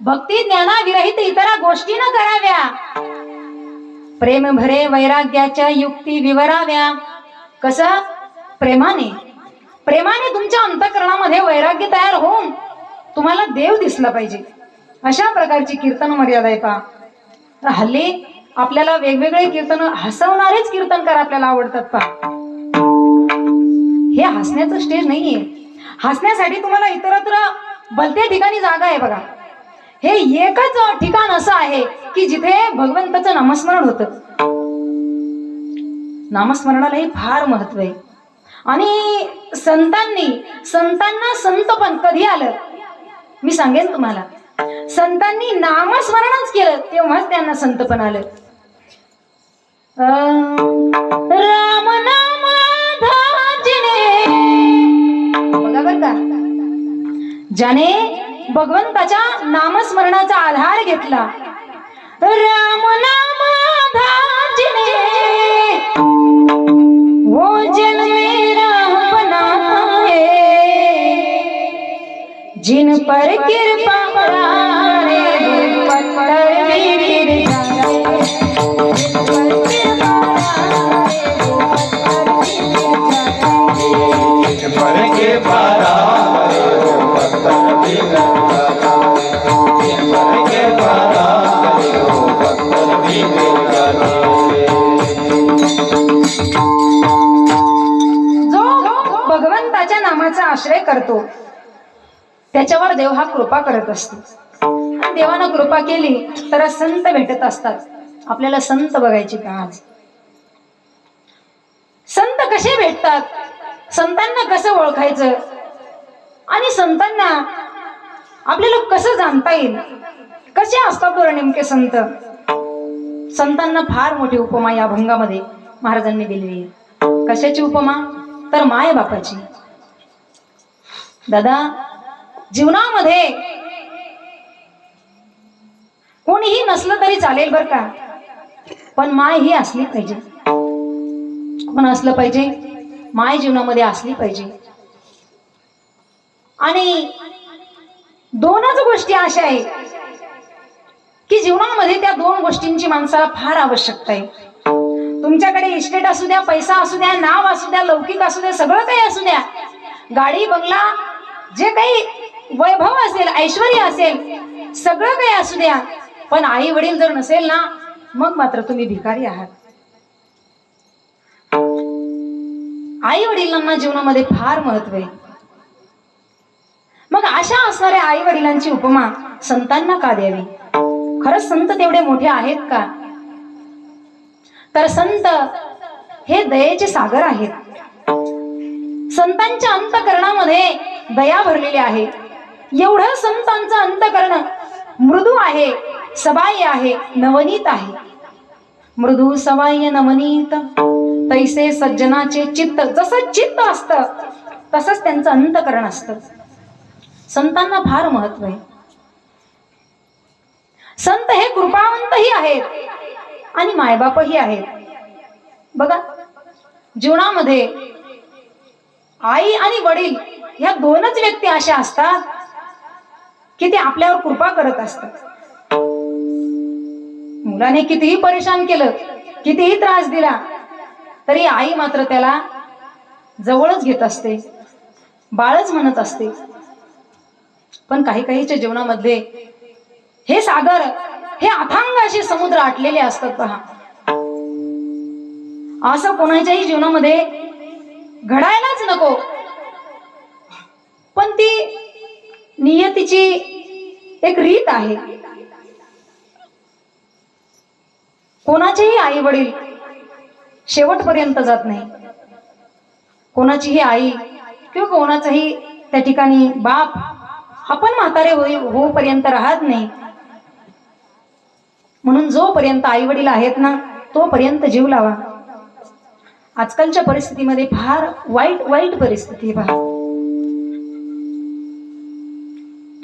भक्ती ज्ञाना विरहित इतर गोष्टी न कराव्या. प्रेम भरे वैराग्याच्या युक्ती विवराव्या. कसं? प्रेमाने. प्रेमाने तुमच्या अंतकरणामध्ये वैराग्य तयार होऊन तुम्हाला देव दिसला पाहिजे. अशा प्रकारची कीर्तन मर्यादा आहे पा तर हल्ली आपल्याला वेगवेगळे कीर्तन हसवणारेच कीर्तनकार आपल्याला आवडतात पा हे हसण्याचं स्टेज नाहीये. हसण्यासाठी तुम्हाला इतरत्र भलत्या ठिकाणी जागा आहे बघा. हे एकच ठिकाण असं आहे की जिथे भगवंताचं नामस्मरण होत. नामस्मरणालाही फार महत्त्व आहे. आणि संतांनी संतांना संतपण कधी आलं? मी सांगेन तुम्हाला. संतांनी नामस्मरणच केलं तेव्हाच त्यांना संतपण आलं. अं, ज्याने भगवंताच्या नामस्मरणाचा आधार घेतला. राम नाम वो जन मेरा बना है. जिन पर कृपा आश्रय करतो. त्याच्यावर देव हा कृपा करत असतो. देवानं कृपा केली तर संत भेटत असतात. आपल्याला संत बघायची का आज? संत कसे भेटतात? संतांना कसं ओळखायचं? आणि संतांना आपल्याला कसं जाणता येईल? कसे असतात बरं नेमके संत? संतांना फार मोठी उपमा या भंगामध्ये महाराजांनी दिलेली आहे. कशाची उपमा? तर माय बापाची दादा जीवनामध्ये कोणीही नसलं तरी चालेल बर का? पण माय ही असली पाहिजे. कोण असलं पाहिजे? माय जीवनामध्ये असली पाहिजे. आणि दोनच गोष्टी अशा आहे की जीवनामध्ये त्या दोन गोष्टींची माणसाला फार आवश्यकता आहे. तुमच्याकडे इस्टेट असू द्या पैसा असू द्या नाव असू द्या लौकिक असू द्या सगळं काही असू द्या. गाडी बंगला जे काही वैभव असेल ऐश्वर असेल सगळं काही असू द्या. पण आई वडील जर नसेल ना मग मात्र तुम्ही भिकारी आहात. आई वडिलांना जीवनामध्ये फार महत्त्व आहे. मग अशा असणाऱ्या आई वडिलांची उपमा संतांना का द्यावी? खरंच संत तेवढे मोठे आहेत का? तर संत हे दयेचे सागर आहेत. संतांच्या अंतकरणामध्ये दया भरलेली आहे. एवढं संतांचं अंतकरण मृदू आहे सबाई आहे नवनीत आहे. मृदू सबाह्य नवनीत तैसे सज्जनाचे चित्त जसं चित्त असतं तसंच त्यांचं अंतकरण असतं. संतांना फार महत्त्व आहे. संत हे कृपावंतही आहेत आणि मायबापही आहेत. बघा जीवनामध्ये आई आणि वडील ह्या दोनच व्यक्ती अशा असतात की ते आपल्यावर कृपा करत असतात. मुलाने कितीही परेशान केलं कितीही त्रास दिला तरी आई मात्र त्याला जवळच घेत असते बाळच म्हणत असते. पण काही काहीच्या जीवनामध्ये हे सागर हे अथांग असे समुद्र आटलेले असतात पहा. असं कोणाच्याही जीवनामध्ये घडायलाच नको. पण ती नियतीची एक रीत आहे. कोणाचेही आई वडील शेवटपर्यंत जात नाही. कोणाचीही आई किंवा कोणाचाही त्या ठिकाणी बाप आपण म्हातारे होई होऊपर्यंत राहत नाही. म्हणून जोपर्यंत आई वडील आहेत ना तोपर्यंत जीव लावा. आजकालच्या परिस्थितीमध्ये फार वाईट वाईट परिस्थिती आहे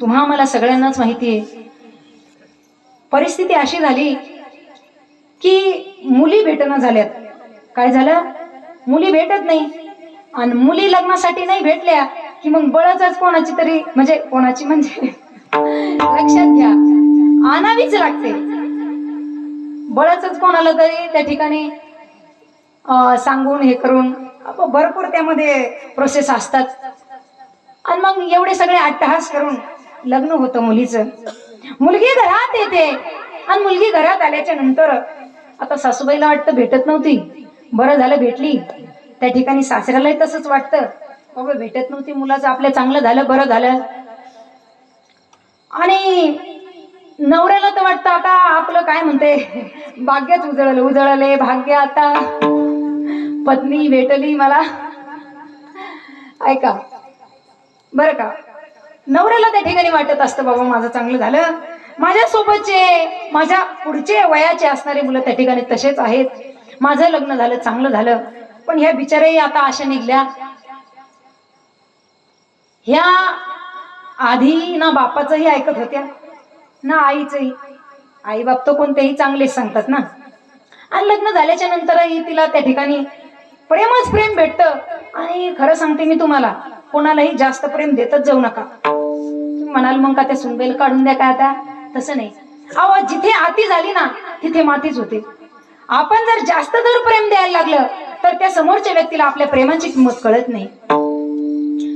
तुम्हा आम्हाला सगळ्यांनाच माहिती आहे. परिस्थिती अशी झाली की मुली भेटणं झाल्यात. काय झालं? मुली भेटत नाही. आणि मुली लग्नासाठी नाही भेटल्या की मग बळच कोणाची तरी म्हणजे कोणाची म्हणजे लक्षात घ्या. आणावीच लागते. बळच कोणाला तरी त्या ठिकाणी सांगून हे करून भरपूर त्यामध्ये प्रोसेस असतात. आणि मग एवढे सगळे अट्टहास करून लग्न होतं मुलीचं. मुलगी घरात येते. आणि मुलगी घरात आल्याच्यानंतर आता सासूबाईला वाटतं भेटत नव्हती. बरं झालं भेटली. त्या ठिकाणी सासऱ्यालाही तसंच वाटतं. बाबा भेटत नव्हती मुलाचं. आपल्या चांगलं झालं बरं झालं. आणि नवऱ्याला तर वाटतं आता आपलं काय म्हणते? भाग्यच उजळलं उजळले भाग्य आता. पत्नी भेटली मला. ऐका. बरं का? नवऱ्याला त्या ठिकाणी वाटत असतं बाबा माझं चांगलं झालं. माझ्या सोबतचे माझ्या पुढचे वयाचे असणारे मुलं त्या ठिकाणी तसेच आहेत. माझं लग्न झालं चांगलं झालं. पण ह्या बिचाराही आता आशा निघल्या. ह्या आधी ना बापाचंही ऐकत होत्या ना आईचंही. आई बाप तर कोणतेही चांगलेच सांगतात ना. आणि लग्न झाल्याच्या नंतरही तिला त्या ठिकाणी प्रेमच प्रेम भेटतं. आणि खरं सांगते मी तुम्हाला कोणालाही जास्त प्रेम देतच जाऊ नका. म्हणाल मग का त्या सुनबेल काढून द्या काय आता? तसं नाही. अहो जिथे आती झाली ना तिथे मातीच होते. आपण जर जास्त जर प्रेम द्यायला लागलं तर त्या समोरच्या व्यक्तीला आपल्या प्रेमाची किंमत कळत नाही.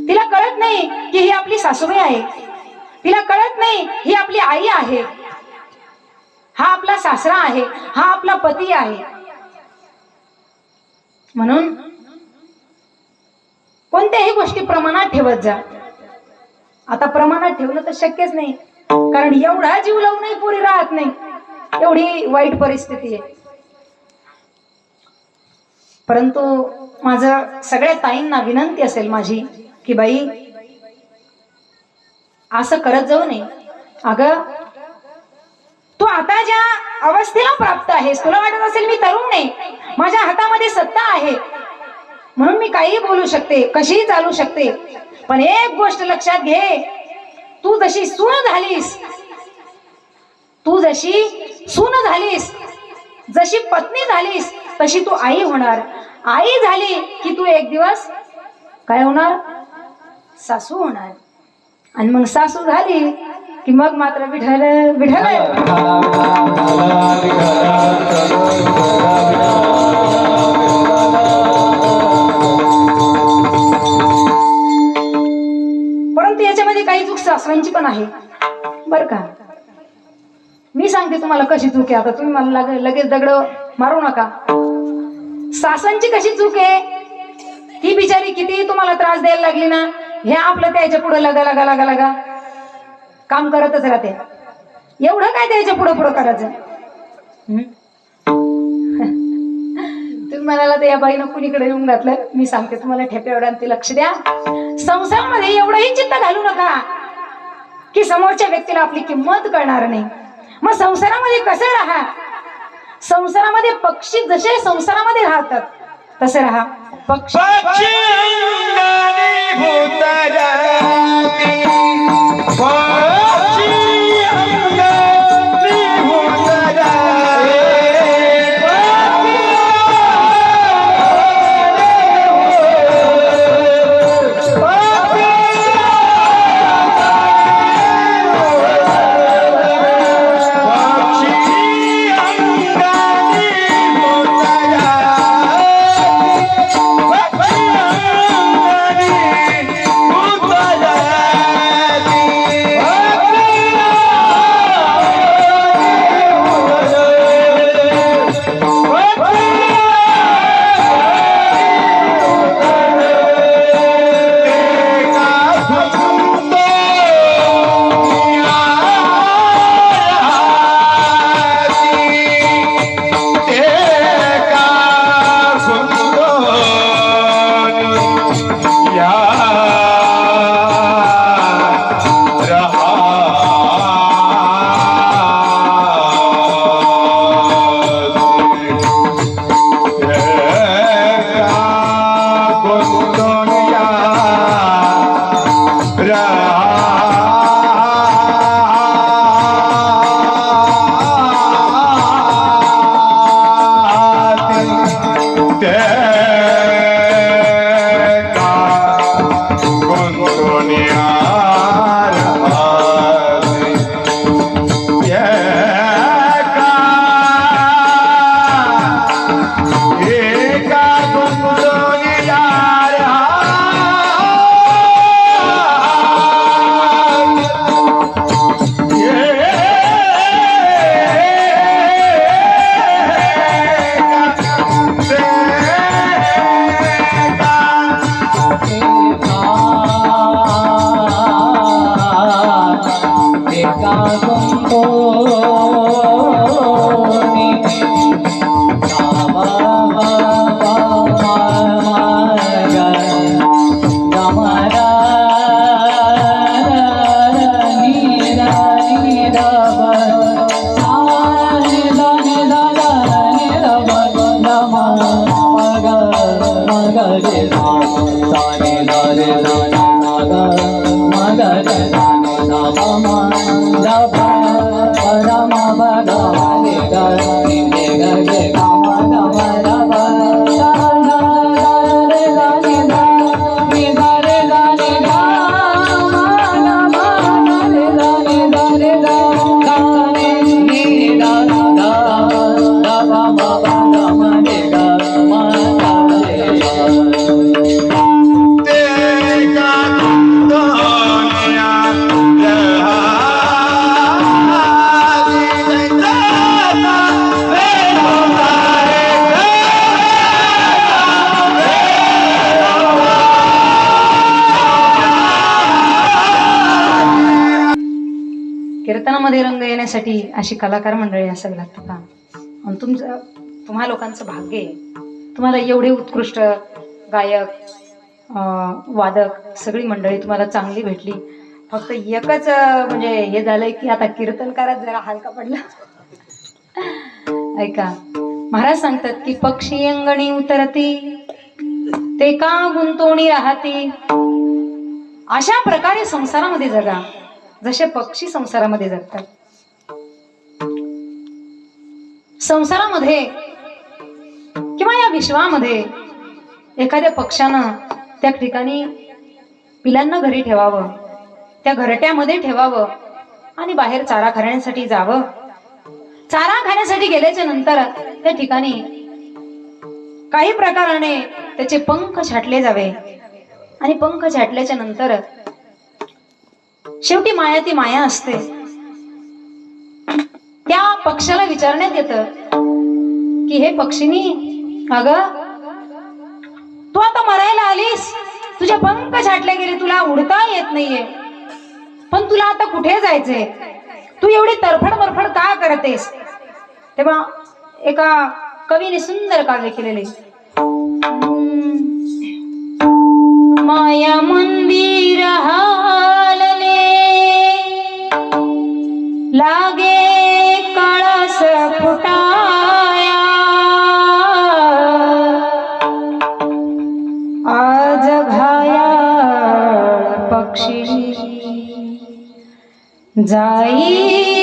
तिला कळत नाही की ही आपली सासूबाई आहे. तिला कळत नाही ही आपली आई आहे. हा आपला सासरा आहे. हा आपला पती आहे. म्हणून कोणत्याही गोष्टी प्रमाणात ठेवत जा. आता प्रमाणात ठेवलं तर शक्यच नाही. कारण एवढा जीव लावूनही पुरी राहत नाही. एवढी वाईट परिस्थिती आहे. परंतु माझं सगळ्या ताईंना विनंती असेल माझी की बाई असं करत जाऊ नये. अगं तू आता ज्या अवस्थेला प्राप्त आहेस तुला वाटत असेल मी तरुण नाही माझ्या हातामध्ये सत्ता आहे. म्हणून मी काहीही बोलू शकते कशीही चालू शकते. पण एक गोष्ट लक्षात घे तू जशी सून झालीस तू जशी सून झालीस जशी पत्नी झालीस तशी तू आई होणार आई झाली की तू एक दिवस काय होणार सासू होणार आणि मग सासू झाली की मग मात्र विठल विठल काही चूक सासऱ्यांची पण आहे. बर का? मी सांगते तुम्हाला कशी चूक आहे. आता तुम्ही मला लगेच दगड मारू नका. सासांची कशी चूक आहे? ती बिचारी किती तुम्हाला त्रास द्यायला लागली ना हे आपलं त्याच्या पुढे लगा लगा लगा लगा. काम करतच राहते. एवढं काय त्याच्या पुढे पुढे करायचं? म्हणाला तर या बाईनं कुणीकडे येऊन घातलं? मी सांगते तुम्हाला ठेप्या एवढ्या ते लक्ष द्या. संसारामध्ये एवढंही चित्त घालू नका की समोरच्या व्यक्तीला आपली किंमत कळणार नाही. मग संसारामध्ये कसं राहा? संसारामध्ये पक्षी जसे संसारामध्ये राहतात तसे राहा. पक्षी पक्षी कीर्तनामध्ये रंग येण्यासाठी अशी कलाकार मंडळी असावी लागतं का? आणि तुमचं तुम्हा लोकांचं भाग्य आहे. तुम्हाला एवढे उत्कृष्ट गायक वादक सगळी मंडळी तुम्हाला चांगली भेटली. फक्त एकच म्हणजे हे झालंय की आता कीर्तनकारात जरा हलका पडला. ऐका. महाराज सांगतात की पक्षी अंगणी उतरती ते का गुंतवणी राहती? अशा प्रकारे संसारामध्ये जगा. जसे पक्षी संसारामध्ये जगतात. संसारामध्ये किंवा या विश्वामध्ये एखाद्या पक्षानं त्या ठिकाणी पिलांना घरी ठेवावं त्या घरट्यामध्ये ठेवावं आणि बाहेर चारा खाण्यासाठी जावं. चारा खाण्यासाठी गेल्याच्यानंतर त्या ठिकाणी काही प्रकाराने त्याचे पंख छाटले जावे. आणि पंख छाटल्याच्या नंतर शेवटी माया ती माया असते. त्या पक्षाला विचारण्यात येत कि हे पक्षिनी अग तू आता मरायला आलीस. तुझे पंख छाटले गेले तुला उडता येत नाहीये. पण तुला आता कुठे जायचंय? तू एवढी तरफड मरफड का करतेस? तेव्हा एका कवीने सुंदर काव्य केलेले. माया मन जाई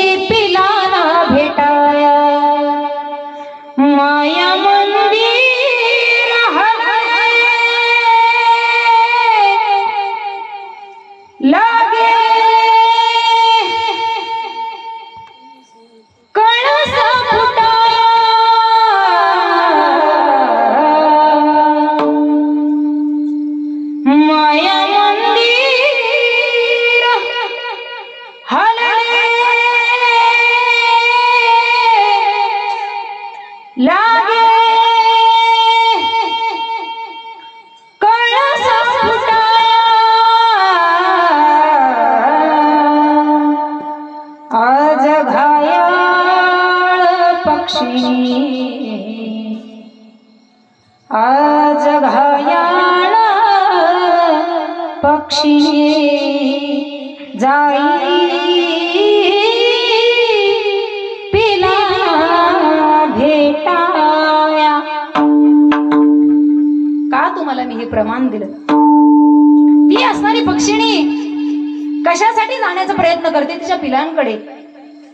कशासाठी जाण्याचा प्रयत्न करते तिच्या पिलांकडे.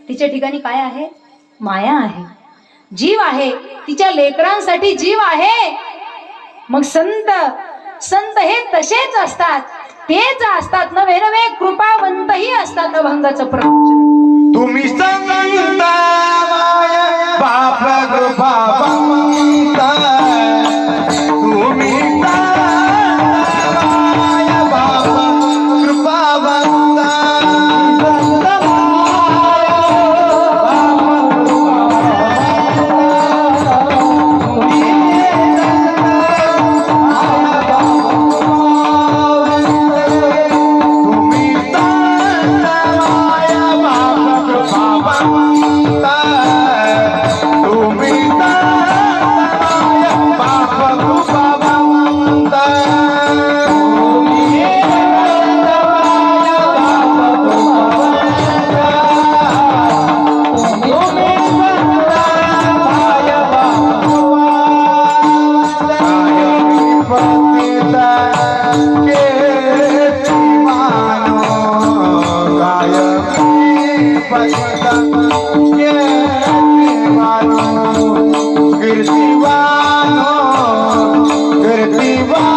तिच्या ठिकाणी काय आहे? माया आहे. जीव आहे. तिच्या लेकरांसाठी जीव आहे. मग संत संत हे तसेच असतात. तेच असतात. नवे नवे कृपावंतही असतात अभंगाचं प्रवचन. तुम्ही Give it to